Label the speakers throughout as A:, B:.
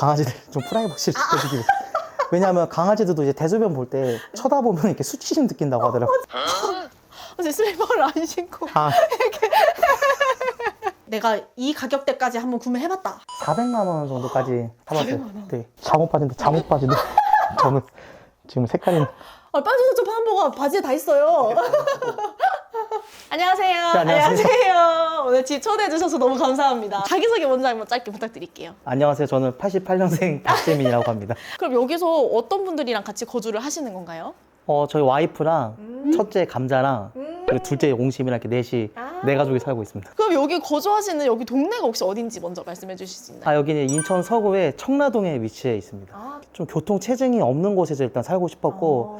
A: 강아지들 좀 프라이버시를 지켜주기 위해. 왜냐하면 강아지들도 이제 대소변 볼 때 쳐다보면 이렇게 수치심 느낀다고 하더라고요.
B: 어제 슬리퍼를 안 신고
A: 아,
B: 내가 이 가격대까지 한번 구매해봤다.
A: 400만 원 정도까지 사봤어요.
B: 400만 원?
A: 네. 잠옷 바지인데 잠옷 바지인데 저는 지금 색깔이
B: 아, 빤스 저 한복가 바지에 다 있어요. 안녕하세요.
A: 네, 안녕하세요.
B: 안녕하세요. 오늘 집 초대해 주셔서 너무 감사합니다. 자기소개 먼저 한번 짧게 부탁드릴게요.
A: 안녕하세요. 저는 88년생 박재민이라고 합니다.
B: 그럼 여기서 어떤 분들이랑 같이 거주를 하시는 건가요?
A: 어, 저희 와이프랑 첫째 감자랑 그리고 둘째 옹심이랑 이렇게 넷이
B: 아.
A: 네 가족이 살고 있습니다.
B: 그럼 여기 거주하시는 여기 동네가 혹시 어딘지 먼저 말씀해 주실 수 있나요?
A: 아, 여기는 인천 서구의 청라동에 위치해 있습니다.
B: 아,
A: 좀 교통 체증이 없는 곳에서 일단 살고 싶었고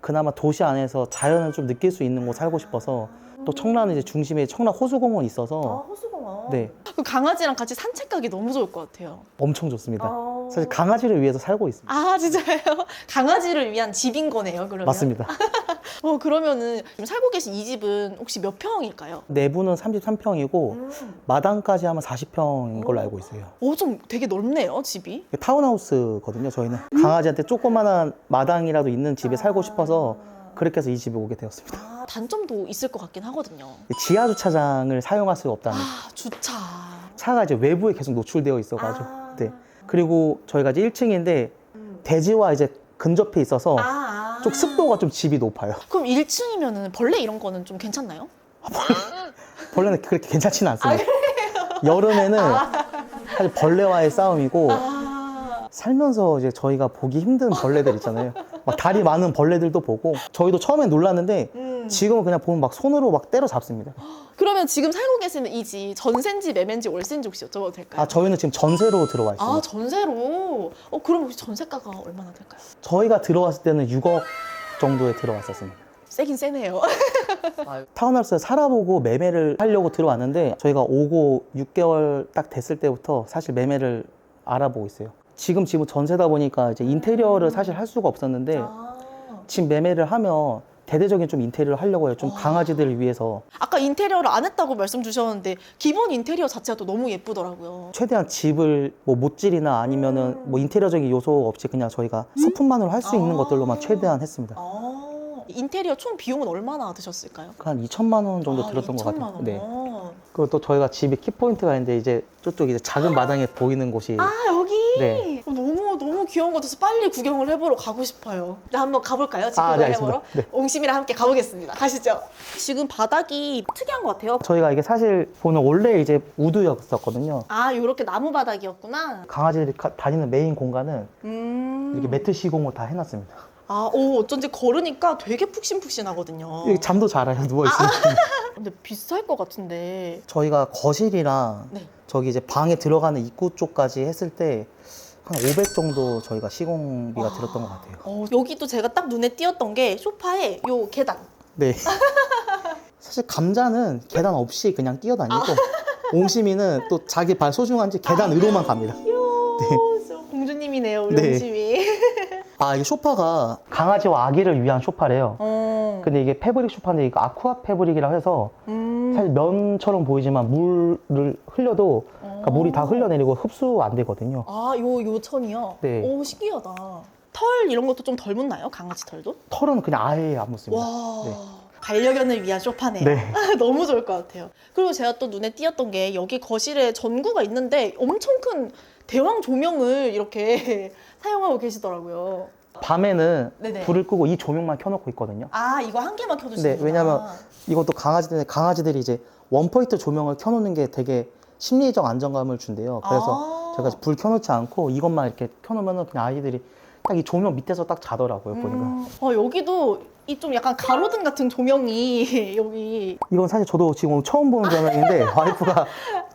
A: 그나마 도시 안에서 자연을 좀 느낄 수 있는 곳 살고 싶어서 또 청라는 이제 중심에 청라 호수공원이 있어서
B: 호수공원.
A: 네
B: 그 강아지랑 같이 산책 가기 너무 좋을 것 같아요.
A: 엄청 좋습니다.
B: 아.
A: 사실 강아지를 위해서 살고 있습니다.
B: 아 진짜요? 강아지를 위한 집인 거네요. 그러면.
A: 맞습니다.
B: 어 그러면은 지금 살고 계신 이 집은 혹시 몇 평일까요?
A: 내부는 33평이고 마당까지 하면 40평인 걸로 알고 있어요.
B: 오좀 되게 넓네요 집이.
A: 타운하우스거든요. 저희는 강아지한테 조그만한 마당이라도 있는 집에 살고 싶어서 그렇게 해서 이 집에 오게 되었습니다.
B: 아, 단점도 있을 것 같긴 하거든요.
A: 지하 주차장을 사용할 수가 없다는
B: 아 주차.
A: 차가 이제 외부에 계속 노출되어 있어가지고
B: 아.
A: 네 그리고 저희가 이제 1층인데 대지와 이제 근접해 있어서
B: 아, 아.
A: 좀 습도가 좀 집이 높아요.
B: 그럼 1층이면은 벌레 이런 거는 좀 괜찮나요?
A: 벌레 는 그렇게 괜찮지는 않습니다. 여름에는 사실 벌레와의 싸움이고
B: 아
A: 살면서 이제 저희가 보기 힘든 벌레들 있잖아요. 막 다리 많은 벌레들도 보고 저희도 처음엔 놀랐는데
B: 음.
A: 지금은 그냥 보면 막 손으로 막 때려 잡습니다.
B: 그러면 지금 살고 계시는 이 집 전세인지 매매인지 월세인지 혹시 여쭤봐도 될까요?
A: 아 저희는 지금 전세로 들어와 있습니다.
B: 아 전세로. 어 그럼 혹시 전세가가 얼마나 될까요?
A: 저희가 들어왔을 때는 6억 정도에 들어왔었습니다.
B: 세긴 세네요.
A: 타운하우스에 살아보고 매매를 하려고 들어왔는데 저희가 오고 6개월 딱 됐을 때부터 사실 매매를 알아보고 있어요. 지금 집은 전세다 보니까 이제 인테리어를 사실 할 수가 없었는데
B: 아.
A: 집 매매를 하면 대대적인 좀 인테리어를 하려고 해요. 좀 강아지들을 위해서
B: 아까 인테리어를 안 했다고 말씀 주셨는데 기본 인테리어 자체가 또 너무 예쁘더라고요.
A: 최대한 집을 뭐 못질이나 아니면은 뭐 인테리어적인 요소 없이 그냥 저희가 소품만으로 할 수 있는
B: 아.
A: 것들로만 최대한 했습니다.
B: 아, 인테리어 총 비용은 얼마나 드셨을까요?
A: 한 2천만 원 정도
B: 아,
A: 들었던 것
B: 2천만
A: 같아요.
B: 원.
A: 네. 그리고 또 저희가 집에 키포인트가 있는데 이제 저쪽 이제 작은 마당에 보이는 곳이
B: 아
A: 네.
B: 어, 너무 너무 귀여운 것 같아서 빨리 구경을 해보러 가고 싶어요. 네, 한번 가볼까요? 집
A: 아, 네,
B: 해보러.
A: 알겠습니다. 네.
B: 옹심이랑 함께 가보겠습니다. 가시죠. 지금 바닥이 특이한 것 같아요.
A: 저희가 이게 사실 보면 원래 이제 우드였었거든요.
B: 아 이렇게 나무 바닥이었구나.
A: 강아지들이 가- 다니는 메인 공간은
B: 음.
A: 이렇게 매트 시공을 다 해놨습니다.
B: 아, 오 어쩐지 걸으니까 되게 푹신푹신하거든요.
A: 여기 잠도 잘 와요 누워 있으면.
B: 근데 비쌀 것 같은데.
A: 저희가 거실이랑
B: 네.
A: 저기 이제 방에 들어가는 입구 쪽까지 했을 때 한 500 정도 저희가 시공비가 들었던 것 같아요.
B: 어, 여기도 제가 딱 눈에 띄었던 게 소파에 요 계단.
A: 네. 사실 감자는 계단 없이 그냥 뛰어다니고 옹심이는 또 자기 발 소중한지 계단으로만 갑니다.
B: 귀여워. 저 공주님이네요, 우리
A: 네.
B: 옹심이.
A: 아 이게 소파가 강아지와 아기를 위한 소파래요.
B: 어.
A: 근데 이게 패브릭 소파인데 이거 아쿠아 패브릭이라 해서
B: 음.
A: 사실 면처럼 보이지만 물을 흘려도 그러니까 물이 다 흘러내리고 흡수 안 되거든요.
B: 아, 요, 요 천이요?
A: 네.
B: 오, 신기하다. 털 이런 것도 좀 덜 묻나요? 강아지 털도?
A: 털은 그냥 아예 안 묻습니다.
B: 와.
A: 네.
B: 반려견을 위한 소파네요.
A: 네.
B: 너무 좋을 것 같아요. 그리고 제가 또 눈에 띄었던 게 여기 거실에 전구가 있는데 엄청 큰 대왕 조명을 이렇게 사용하고 계시더라고요.
A: 밤에는
B: 네네.
A: 불을 끄고 이 조명만 켜놓고 있거든요.
B: 아, 이거 한 개만 켜두시는
A: 네, 왜냐면 이것도 강아지들 강아지들이 이제 원포인트 조명을 켜놓는 게 되게 심리적 안정감을 준대요. 그래서
B: 아.
A: 제가 불 켜놓지 않고 이것만 이렇게 켜놓으면 그냥 아이들이 딱 이 조명 밑에서 딱 자더라고요 보니까.
B: 음, 어, 여기도 이 좀 약간 가로등 같은 조명이 여기
A: 이건 사실 저도 지금 처음 보는 조명인데 와이프가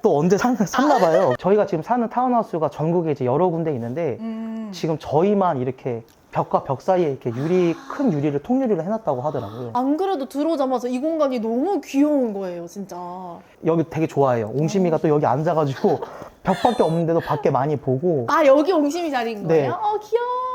A: 또 언제 산, 샀나 봐요. 저희가 지금 사는 타운하우스가 전국에 이제 여러 군데 있는데
B: 음.
A: 지금 저희만 이렇게 벽과 벽 사이에 이렇게 유리 큰 유리를 통유리를 해놨다고 하더라고요.
B: 안 그래도 들어오자마자 이 공간이 너무 귀여운 거예요, 진짜.
A: 여기 되게 좋아해요. 옹심이가 또 여기 앉아가지고 벽밖에 없는데도 밖에 많이 보고
B: 아, 여기 옹심이 자리인
A: 네.
B: 거예요? 어, 귀여워.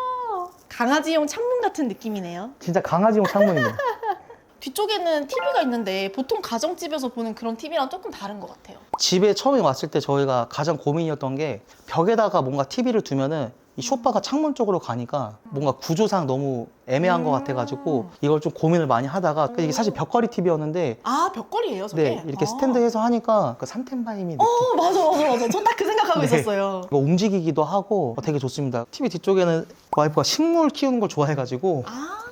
B: 강아지용 창문 같은 느낌이네요.
A: 진짜 강아지용 창문입니다.
B: 뒤쪽에는 TV가 있는데 보통 가정집에서 보는 그런 TV랑 조금 다른 것 같아요.
A: 집에 처음에 왔을 때 저희가 가장 고민이었던 게 벽에다가 뭔가 TV를 두면은 이 소파가 창문 쪽으로 가니까 뭔가 구조상 너무 애매한 것 같아가지고 이걸 좀 고민을 많이 하다가 이게 사실 벽걸이 TV였는데
B: 아 벽걸이에요, 저게?
A: 네 이렇게
B: 아.
A: 스탠드해서 하니까 그 산텐바이미 느낌
B: 어 맞아 맞아 맞아. 저 딱 그 생각 하고
A: 네.
B: 있었어요.
A: 이거 움직이기도 하고 되게 좋습니다. TV 뒤쪽에는 와이프가 식물 키우는 걸 좋아해가지고
B: 아,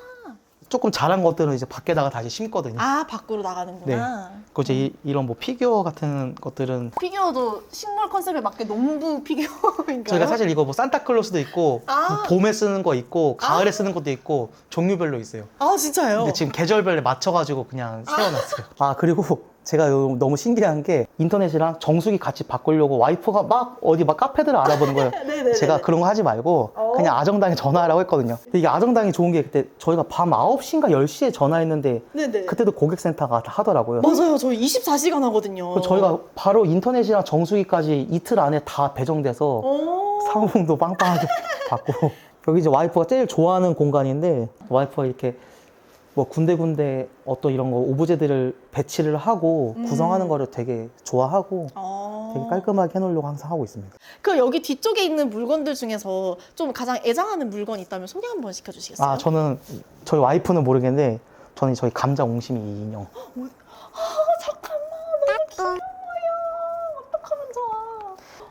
A: 조금 자란 것들은 이제 밖에다가 다시 심거든요.
B: 아 밖으로 나가는구나.
A: 그리고 이제 이, 이런 뭐 피규어 같은 것들은
B: 피규어도 식물 컨셉에 맞게 농부 피규어인가요?
A: 저희가 사실 이거 뭐 산타클로스도 있고
B: 아.
A: 뭐 봄에 쓰는 거 있고 가을에 쓰는 것도 있고 종류별로 있어요.
B: 아 진짜요?
A: 근데 지금 계절별에 맞춰가지고 그냥 세워놨어요. 아 그리고 제가 요- 너무 신기한 게 인터넷이랑 정수기 같이 바꾸려고 와이프가 막 어디 막 카페들을 알아보는 거예요.
B: 네네네.
A: 제가 그런 거 하지 말고
B: 어.
A: 그냥 아정당에 전화하라고 했거든요. 근데 이게 아정당이 좋은 게 그때 저희가 밤 9시인가 10시에 전화했는데
B: 네네.
A: 그때도 고객센터가 다 하더라고요.
B: 맞아요. 저희 24시간 하거든요.
A: 저희가 바로 인터넷이랑 정수기까지 이틀 안에 다 배정돼서
B: 오.
A: 사무용도 빵빵하게 받고 여기 이제 와이프가 제일 좋아하는 공간인데 와이프가 이렇게 뭐 군데군데 어떤 이런 거 오브제들을 배치를 하고
B: 음.
A: 구성하는 거를 되게 좋아하고
B: 어.
A: 되게 깔끔하게 해놓으려고 항상 하고 있습니다.
B: 그 여기 뒤쪽에 있는 물건들 중에서 좀 가장 애정하는 물건 있다면 소개 한번 시켜주시겠어요?
A: 아 저는 저희 와이프는 모르겠는데 저는 저희 감자 옹심이 이 인형
B: 아, 잠깐만 너무 좋아.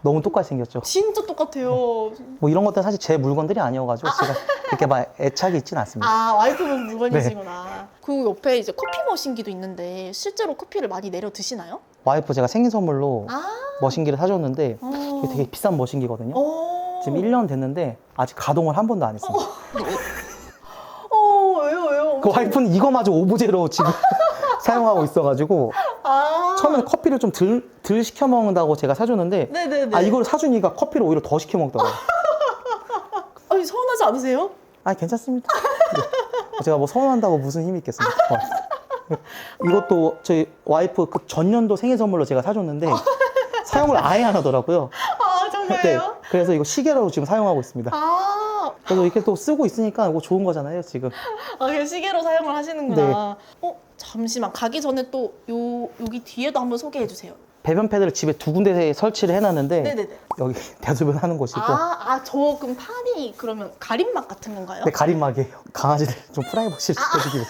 A: 너무 똑같이 생겼죠.
B: 진짜 똑같아요.
A: 뭐 이런 것들은 사실 제 물건들이 아니어가지고 제가 이렇게 막 애착이 있진 않습니다.
B: 아 와이프분 물건이시구나. 그 옆에 이제 커피 머신기도 있는데 실제로 커피를 많이 내려 드시나요?
A: 와이프 제가 생일 선물로
B: 아.
A: 머신기를 사줬는데
B: 어.
A: 이게 되게 비싼 머신기거든요.
B: 어.
A: 지금 1년 됐는데 아직 가동을 한 번도 안 했습니다.
B: 어 왜요 왜요?
A: 그 와이프는 이거마저 오브제로 지금 사용하고 있어가지고
B: 아.
A: 처음에 커피를 좀 덜 덜 시켜 먹는다고 제가 사줬는데
B: 네네네.
A: 아 이걸 사주니까 커피를 오히려 더 시켜 먹더라고요.
B: 아니 서운하지 않으세요?
A: 아 괜찮습니다. 네. 제가 뭐 서운한다고 무슨 힘이 있겠습니까? 이것도 저희 와이프 그 전년도 생일 선물로 제가 사줬는데 사용을 아예 안 하더라고요.
B: 아
A: 네,
B: 정말요?
A: 그래서 이거 시계로 지금 사용하고 있습니다.
B: 아,
A: 그래서 이렇게 또 쓰고 있으니까 이거 좋은 거잖아요, 지금.
B: 아 그냥 시계로 사용을 하시는구나. 어 잠시만 가기 전에 또 요 여기 뒤에도 한번 소개해 주세요.
A: 배변 패드를 집에 두 군데에 설치를 해놨는데
B: 네네네.
A: 여기 대소변 하는 곳이고
B: 아아저 그럼 판이 그러면 가림막 같은 건가요?
A: 네, 가림막이에요. 강아지들 좀 프라이버시를 지켜주기 위해.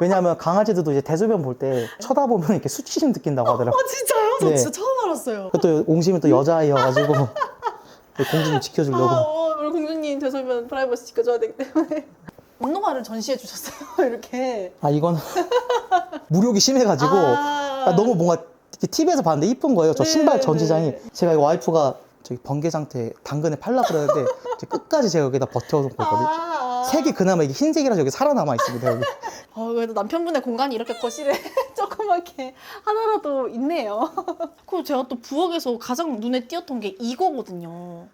A: 왜냐하면 강아지들도 이제 대소변 볼 때 쳐다보면 이렇게 수치심 느낀다고 하더라고요.
B: 아 진짜요? 저
A: 네.
B: 진짜 처음 알았어요.
A: 또 옹심이 또 여자아이여가지고 공주님 지켜주려고.
B: 아, 어, 우리 공주님 되서면 프라이버시 지켜줘야 되기 때문에 운동화를 전시해 주셨어요. 이렇게.
A: 아 이거는 무력이 심해가지고
B: 아.
A: 아, 너무 뭔가 TV에서 봤는데 이쁜 거예요. 저
B: 네,
A: 신발 전시장이
B: 네.
A: 제가 이거 와이프가 저기 번개 상태 당근에 팔라 그러는데 끝까지 제가 여기다 버텨서 보거든요.
B: 아, 아.
A: 색이 그나마 이게 흰색이라서 여기 살아남아 있습니다. 여기.
B: 어, 그래도 남편분의 공간이 이렇게 거실에 조그맣게 하나라도 있네요. 그리고 제가 또 부엌에서 가장 눈에 띄었던 게 이거거든요.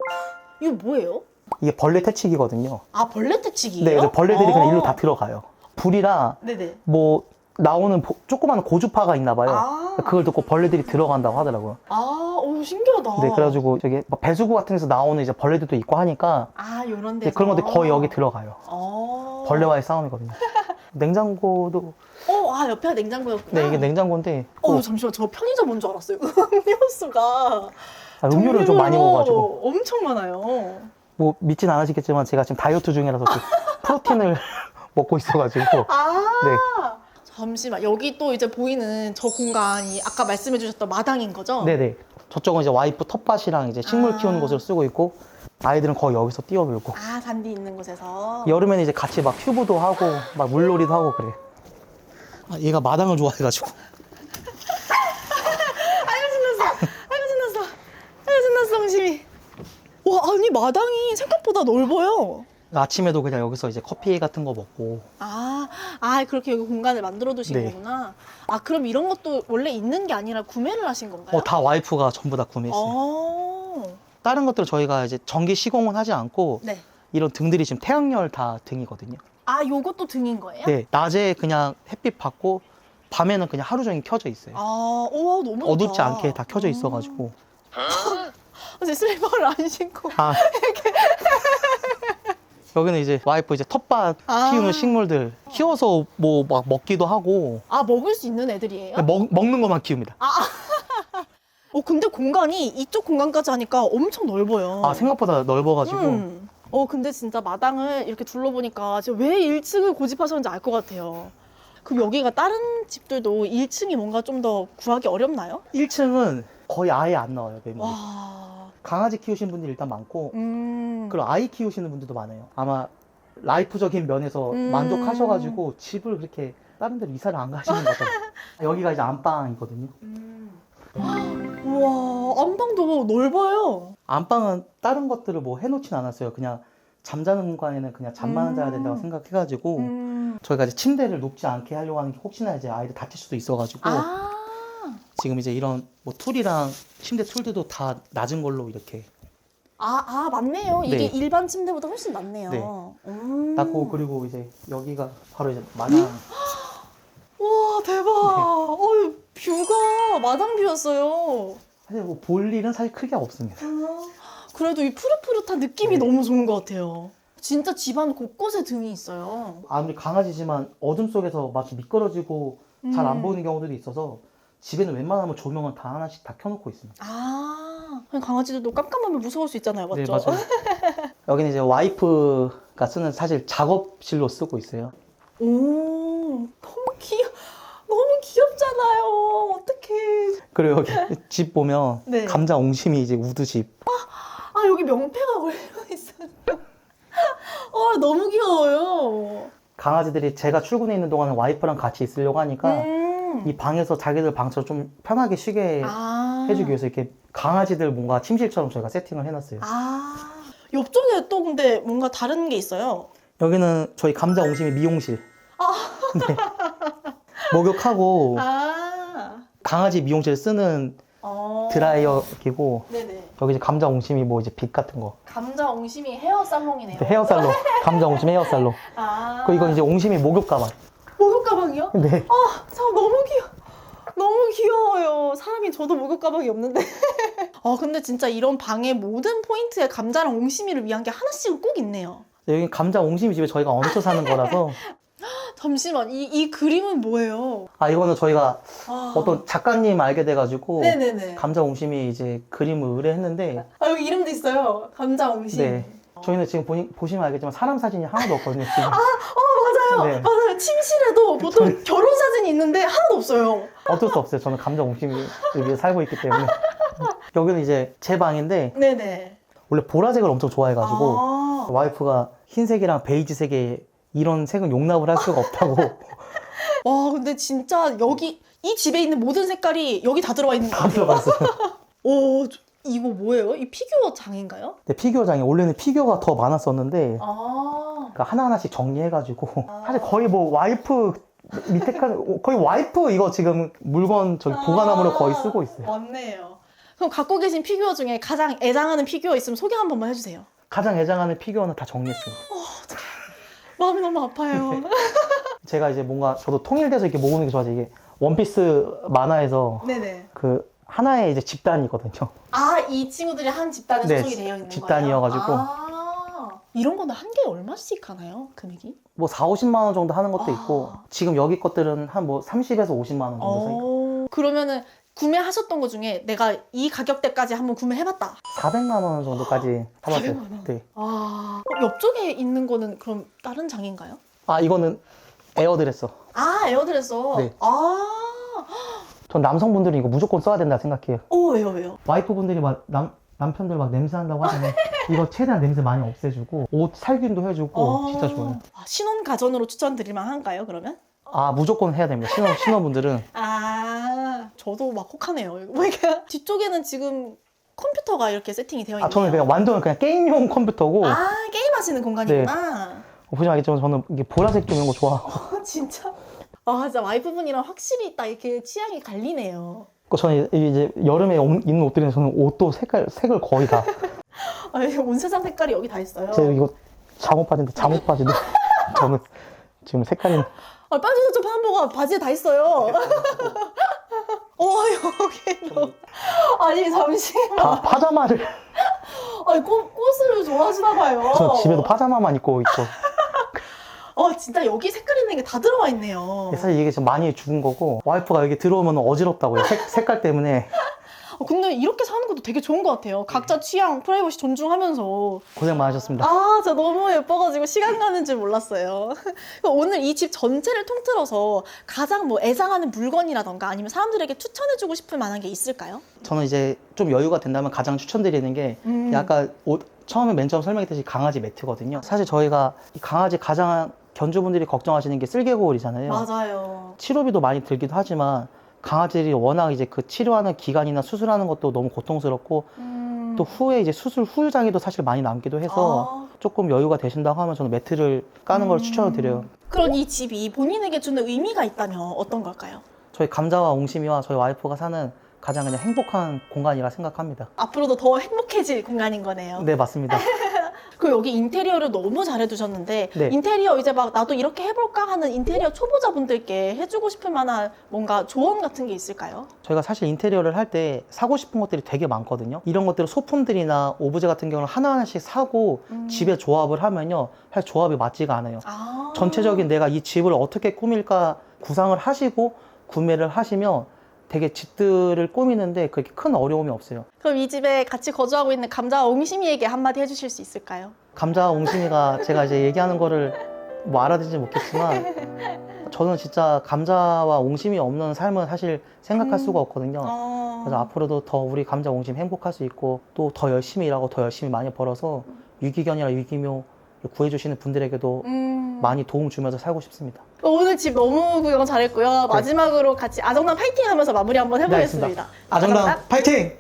B: 이거 뭐예요?
A: 이게 벌레 퇴치기거든요.
B: 아 벌레 퇴치기예요?
A: 네, 그래서 벌레들이 그냥
B: 어.
A: 일로 다 들어가요. 불이라
B: 네네.
A: 뭐 나오는 보- 조그마한 고주파가 있나 봐요.
B: 아.
A: 그걸 듣고 벌레들이 들어간다고 하더라고요.
B: 아, 오 신기하다.
A: 네, 그래가지고 저기 뭐 배수구 같은 데서 나오는 이제 벌레들도 있고 하니까
B: 아 요런
A: 네,
B: 데서
A: 그런 것들이 거의 여기 들어가요.
B: 어.
A: 벌레와의 싸움이거든요. 냉장고도
B: 어, 아 옆에 냉장고였구나.
A: 네 이게 냉장고인데 어꼭
B: 잠시만 저 편의점 온 줄 알았어요. 음료수가
A: 아, 음료를 좀 많이
B: 종류별로
A: 먹어가지고
B: 엄청 많아요.
A: 뭐 믿진 않으시겠지만 제가 지금 다이어트 중이라서 그 프로틴을 먹고 있어가지고
B: 아.
A: 네.
B: 잠시만 여기 또 이제 보이는 저 공간이 아까 말씀해주셨던 마당인 거죠?
A: 네네 저쪽은 이제 와이프 텃밭이랑 이제 식물
B: 아.
A: 키우는 곳을 쓰고 있고 아이들은 거의 여기서 뛰어놀고
B: 아 잔디 있는 곳에서.
A: 여름에는 이제 같이 막 튜브도 하고 막 물놀이도 하고 그래. 아, 얘가 마당을 좋아해가지고
B: 신났어. 아이고 신났어. 아이고 신났어 홍심이. 와 아니 마당이 생각보다 넓어요.
A: 아침에도 그냥 여기서 이제 커피 같은 거 먹고
B: 아, 아 그렇게 여기 공간을 만들어 두신
A: 네.
B: 거구나. 아 그럼 이런 것도 원래 있는 게 아니라 구매를 하신 건가요?
A: 어, 다 와이프가 전부 다 구매했어요.
B: 어.
A: 다른 것들 저희가 이제 전기 시공은 하지 않고
B: 네.
A: 이런 등들이 지금 태양열 다 등이거든요.
B: 아 요것도 등인 거예요?
A: 네, 낮에 그냥 햇빛 받고 밤에는 그냥 하루 종일 켜져 있어요.
B: 아, 오 너무 좋다.
A: 어둡지 않게 다 켜져 있어가지고
B: 음. 제 슬리퍼를 안 신고
A: 아 여기는 이제 와이프 이제 텃밭
B: 아.
A: 키우는 식물들 키워서 뭐 막 먹기도 하고
B: 아 먹을 수 있는 애들이에요?
A: 먹, 먹는 것만 키웁니다.
B: 어 근데 공간이 이쪽 공간까지 하니까 엄청 넓어요.
A: 아 생각보다 넓어가지고
B: 음. 어 근데 진짜 마당을 이렇게 둘러보니까 진짜 왜 1층을 고집하셨는지 알 것 같아요. 그럼 여기가 다른 집들도 1층이 뭔가 좀 더 구하기 어렵나요?
A: 1층은 거의 아예 안 나와요 매물이.
B: 와.
A: 강아지 키우시는 분들이 일단 많고
B: 음.
A: 그리고 아이 키우시는 분들도 많아요. 아마 라이프적인 면에서
B: 음.
A: 만족하셔가지고 집을 그렇게 다른 데로 이사를 안 가시는 것 같아요. 여기가 이제 안방이거든요.
B: 음. 우와 안방도 넓어요.
A: 안방은 다른 것들을 뭐 해놓진 않았어요. 그냥 잠자는 공간에는 그냥 잠만
B: 음.
A: 자야 된다고 생각해가지고
B: 음.
A: 저희가 이제 침대를 높지 않게 하려고 하는 게 혹시나 이제 아이를 다칠 수도 있어가지고
B: 아.
A: 지금 이제 이런 뭐 툴이랑 침대 툴들도 다 낮은 걸로 이렇게
B: 아, 아 맞네요. 이게
A: 네.
B: 일반 침대보다 훨씬 낫네요.
A: 네.
B: 음.
A: 놨고 그리고 이제 여기가 바로 이제 마당
B: 와 대박. 어유 뷰가 마당 뷰였어요.
A: 사실 뭐 볼 일은 사실 크게 없습니다.
B: 그래도 이 푸릇푸릇한 느낌이
A: 네.
B: 너무 좋은 것 같아요. 진짜 집안 곳곳에 등이 있어요.
A: 아무리 강아지지만 어둠 속에서 막 미끄러지고 잘 안
B: 음.
A: 보이는 경우들이 있어서 집에는 웬만하면 조명을 다 하나씩 다 켜놓고 있습니다.
B: 아, 강아지들도 깜깜하면 무서울 수 있잖아요, 맞죠?
A: 네 맞아요. 여기는 이제 와이프가 쓰는 사실 작업실로 쓰고 있어요.
B: 오, 너무 귀여, 너무 귀엽잖아요. 어떡해.
A: 그리고 여기 집 보면
B: 네.
A: 감자 옹심이 이제 우드집.
B: 아 여기 명패가 걸려 있어요. 어, 너무 귀여워요.
A: 강아지들이 제가 출근해 있는 동안에 와이프랑 같이 있으려고 하니까
B: 음.
A: 이 방에서 자기들 방처럼 좀 편하게 쉬게
B: 아.
A: 해주기 위해서 이렇게 강아지들 뭔가 침실처럼 저희가 세팅을 해놨어요.
B: 아. 옆쪽에 또 근데 뭔가 다른 게 있어요.
A: 여기는 저희 감자 옹심이 미용실. 네. 목욕하고
B: 아.
A: 강아지 미용실 쓰는
B: 어.
A: 드라이어기고
B: 네네.
A: 여기 이제 감자 옹심이 뭐 이제 빛 같은 거.
B: 감자 옹심이 헤어 살롱이네요.
A: 이제 헤어 살로 감자 옹심이 헤어 살로.
B: 아.
A: 그리고 이건 이제 옹심이 목욕 가방.
B: 목욕 가방이요?
A: 네.
B: 저 너무 귀여. 너무 귀여워요. 사람이 저도 목욕 가방이 없는데. 아 근데 진짜 이런 방의 모든 포인트에 감자랑 옹심이를 위한 게 하나씩은 꼭 있네요.
A: 여기 감자 옹심이 집에 저희가 얹혀 사는 거라서
B: 잠시만 이, 이 그림은 뭐예요?
A: 아 이거는 저희가
B: 아.
A: 어떤 작가님 알게 돼가지고
B: 네네네.
A: 감자 옹심이 이제 그림을 의뢰했는데
B: 아 여기 이름도 있어요. 감자 옹심.
A: 네. 저희는 지금 보니, 보시면 알겠지만 사람 사진이 하나도 없거든요 지금.
B: 어 맞아요.
A: 네.
B: 맞아요. 침실에도 보통 결혼 사진이 있는데 하나도 없어요.
A: 어쩔 수 없어요. 저는 감자 옹심이 위에 살고 있기 때문에. 여기는 이제 제 방인데
B: 네네.
A: 원래 보라색을 엄청 좋아해가지고
B: 아.
A: 와이프가 흰색이랑 베이지색에 이런 색은 용납을 할 수가 없다고
B: 와 근데 진짜 여기 이 집에 있는 모든 색깔이 여기 다 들어와 있는 거
A: 다
B: 같아요.
A: 들어갔어요.
B: 오 저- 이거 뭐예요? 이 피규어 장인가요?
A: 근데 피규어장에 원래는 피규어가 더 많았었는데
B: 아.
A: 그러니까 하나하나씩 정리해가지고
B: 아.
A: 사실 거의 뭐 와이프 밑에까지 거의 와이프 이거 지금 물건 저기 보관함으로 거의 쓰고 있어요.
B: 맞네요. 그럼 갖고 계신 피규어 중에 가장 애장하는 피규어 있으면 소개 한 번만 해주세요.
A: 가장 애장하는 피규어는 다 정리했어요.
B: 마음이 너무 아파요.
A: 제가 이제 뭔가 저도 통일돼서 이렇게 모으는 게 좋아서 이게 원피스 만화에서
B: 네네.
A: 그 하나의 이제 집단이거든요.
B: 아 이 친구들이 한 집단에
A: 네,
B: 소속이 되어 있는
A: 집단이어가지고.
B: 거예요? 아, 이런 거는 한 개에 얼마씩 하나요? 금액이?
A: 뭐 4, 50만 원 정도 하는 것도
B: 아.
A: 있고 지금 여기 것들은 한 뭐 30에서 50만 원 정도 사이.
B: 어. 그러면은 구매하셨던 것 중에 내가 이 가격대까지 한번 구매해봤다.
A: 400만 원 정도까지 사봤어요.
B: 400만 원?
A: 네.
B: 아 어, 옆쪽에 있는 거는 그럼 다른 장인가요?
A: 아 이거는 에어드레서.
B: 아 에어드레서.
A: 네.
B: 아.
A: 전 남성분들은 이거 무조건 써야 된다 생각해요.
B: 어 왜요 왜요?
A: 와이프분들이 막 남, 남편들 막 냄새 난다고 하잖아요. 이거 최대한 냄새 많이 없애주고 옷 살균도 해주고
B: 어.
A: 진짜 좋아요.
B: 아, 신혼 가전으로 추천드릴 만 한가요 그러면?
A: 아 무조건 해야 됩니다. 신혼 신혼분들은
B: 아 저도 막 혹하네요. 이거 보니까 뒤쪽에는 지금 컴퓨터가 이렇게 세팅이 되어 있네요.
A: 아 저는 그냥 완전 그냥 게임용 컴퓨터고
B: 아 게임하시는 공간이구나.
A: 보시면 알겠지만 저는 이게 보라색 좀 이런 거 좋아하고
B: 아, 진짜. 아 진짜 와이프분이랑 확실히 딱 이렇게 취향이 갈리네요.
A: 그 저는 이제 여름에 옷- 입는 옷들은 저는 옷도 색깔 색을 거의 다
B: 아, 여기 온 세상 색깔이 여기 다 있어요.
A: 제가 이거 잠옷 바지인데 잠옷 바지도 저는 지금 색깔이
B: 아, 저 한복가 바지에 다 있어요. 어, 여기도. 아니, 잠시만.
A: 다 파자마를
B: 아니 꽃, 꽃을 좋아하시나 봐요.
A: 저 집에도 파자마만 입고 있고
B: 어 진짜 여기 색깔 있는 게 다 들어와 있네요.
A: 사실 이게 좀 많이 죽은 거고 와이프가 여기 들어오면 어지럽다고요 색, 색깔 때문에
B: 어, 근데 이렇게 사는 것도 되게 좋은 것 같아요. 각자 취향, 프라이버시 존중하면서.
A: 고생 많으셨습니다
B: 아, 진짜 너무 예뻐가지고 시간 가는 줄 몰랐어요. 오늘 이 집 전체를 통틀어서 가장 뭐 애상하는 물건이라던가 아니면 사람들에게 추천해주고 싶을 만한 게 있을까요?
A: 저는 이제 좀 여유가 된다면 가장 추천드리는 게
B: 음.
A: 아까 옷- 처음에 맨 처음 설명했듯이 강아지 매트거든요 사실 저희가 이 강아지 가장 견주분들이 걱정하시는 게 쓸개고울이잖아요
B: 맞아요.
A: 치료비도 많이 들기도 하지만 강아지들이 워낙 이제 그 치료하는 기간이나 수술하는 것도 너무 고통스럽고
B: 음.
A: 또 후에 이제 수술 후유장애도 사실 많이 남기도 해서
B: 아,
A: 조금 여유가 되신다고 하면 저는 매트를 까는 걸
B: 음.
A: 추천을 드려요.
B: 그럼 이 집이 본인에게 주는 의미가 있다면 어떤 걸까요?
A: 저희 감자와 옹심이와 저희 와이프가 사는 가장 그냥 행복한 공간이라 생각합니다.
B: 앞으로도 더 행복해질 공간인 거네요.
A: 네, 맞습니다.
B: 그리고 여기 인테리어를 너무 잘해두셨는데
A: 네.
B: 인테리어 이제 막 나도 이렇게 해볼까 하는 인테리어 초보자분들께 해주고 싶을 만한 뭔가 조언 같은 게 있을까요?
A: 저희가 사실 인테리어를 할 때 사고 싶은 것들이 되게 많거든요. 이런 것들을 소품들이나 오브제 같은 경우는 하나하나씩 사고
B: 음.
A: 집에 조합을 하면요. 사실 조합이 맞지가 않아요.
B: 아.
A: 전체적인 내가 이 집을 어떻게 꾸밀까 구상을 하시고 구매를 하시면 되게 집들을 꾸미는데 그렇게 큰 어려움이 없어요.
B: 그럼 이 집에 같이 거주하고 있는 감자와 옹심이에게 한마디 해주실 수 있을까요?
A: 감자 옹심이가 제가 이제 얘기하는 거를 뭐 알아듣지 못했지만 저는 진짜 감자와 옹심이 없는 삶은 사실 생각할
B: 음.
A: 수가 없거든요.
B: 어.
A: 그래서 앞으로도 더 우리 감자 옹심 행복할 수 있고 또 더 열심히 일하고 더 열심히 많이 벌어서 유기견이나 유기묘 구해주시는 분들에게도
B: 음.
A: 많이 도움 주면서 살고 싶습니다.
B: 오늘 집 너무 구경
A: 네.
B: 잘했고요. 마지막으로 같이 아정남 파이팅 하면서 마무리 한번 해보겠습니다.
A: 아정당 파이팅!